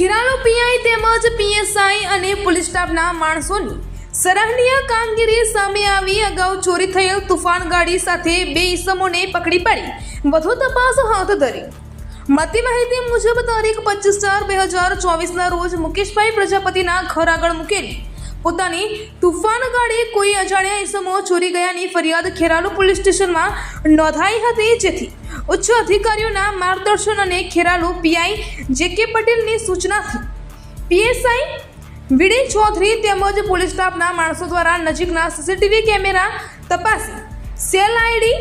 ચિરાલો PI તેમજ PSI અને police સ્ટાફના માણસોની સરાહનીય કામગીરી સામે આવી. અગાઉ ચોરી થયેલ તુફાન ગાડી સાથે બે ઈસમોને પકડી પાડી. વધુ તપાસ હાથ ધરી. મળતી માહિતી મુજબ તારીખ પચીસ ચાર બે હજાર ચોવીસના રોજ મુકેશભાઈ પ્રજાપતિના ઘર આગળ મૂકેલી. પોતાની તુફાન ગાડી કોઈ અજાણ્યા ઈસમો ચોરી ગયાની ફરિયાદ ખેરાલુ પોલીસ સ્ટેશનમાં નોંધાઈ હતી જેથી ઉચ્ચ અધિકારીઓના માર્ગદર્શન અને ખેરાલુ પીઆઈ જે કે પટેલની સૂચનાથી પીએસઆઈ વિડે ચૌધરી તેમજ પોલીસ સ્ટાફના માણસો દ્વારા નજીકના સીસીટીવી કેમેરા તપાસી. સેલ આઈડી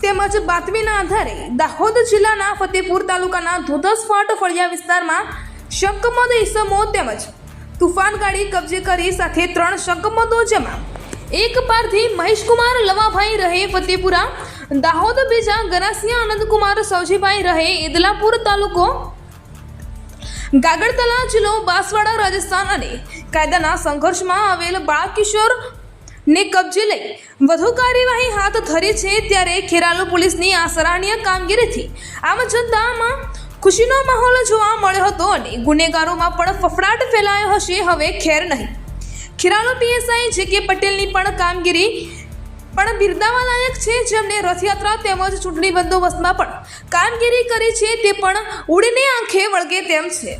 તેમજ બાતમીના આધારે દાહોદ જિલ્લાના ફતેપુર તાલુકાના ધોધસ ફાટ ફળિયા વિસ્તારમાં શંકમદ ઈસમો તેમજ તુફાન ગાડી કબજે કરી સાથે ત્રણ શંકમદો જેમાં એક પારથી મહેશકુમાર લવાભાઈ રહે ફતેપુરા દાહોદ બીજા ગરાસિયા આનંદકુમાર સૌજીભાઈ રહે ઇદલાપુર તાલુકો. ગાગડતલા જિલ્લો બાંસવાડા, રાજસ્થાન અને કાયદાના સંઘર્ષમાં આવેલ બાળકિશોર ને કબજે લઈ વધુ કાર્યવાહી હાથ ધરી છે ત્યારે ખેરાલુ પોલીસની આ સરાહનીય કામગીરીથી આમ જનતામાં ખુશીનો માહોલ જોવા મળ્યો હતો અને ગુનેગારોમાં પણ ફફડાટ ફેલાયો હશે, હવે ખેર નહીં. ખેરાલુ પીએસઆઈ જે કે પટેલની પણ કામગીરી પણ બિરદાવાલાયક છે જેમને રથયાત્રા તેમજ ચૂંટણી બંદોબસ્તમાં પણ કામગીરી કરી છે તે પણ ઉડીને આંખે વળગે તેમ છે.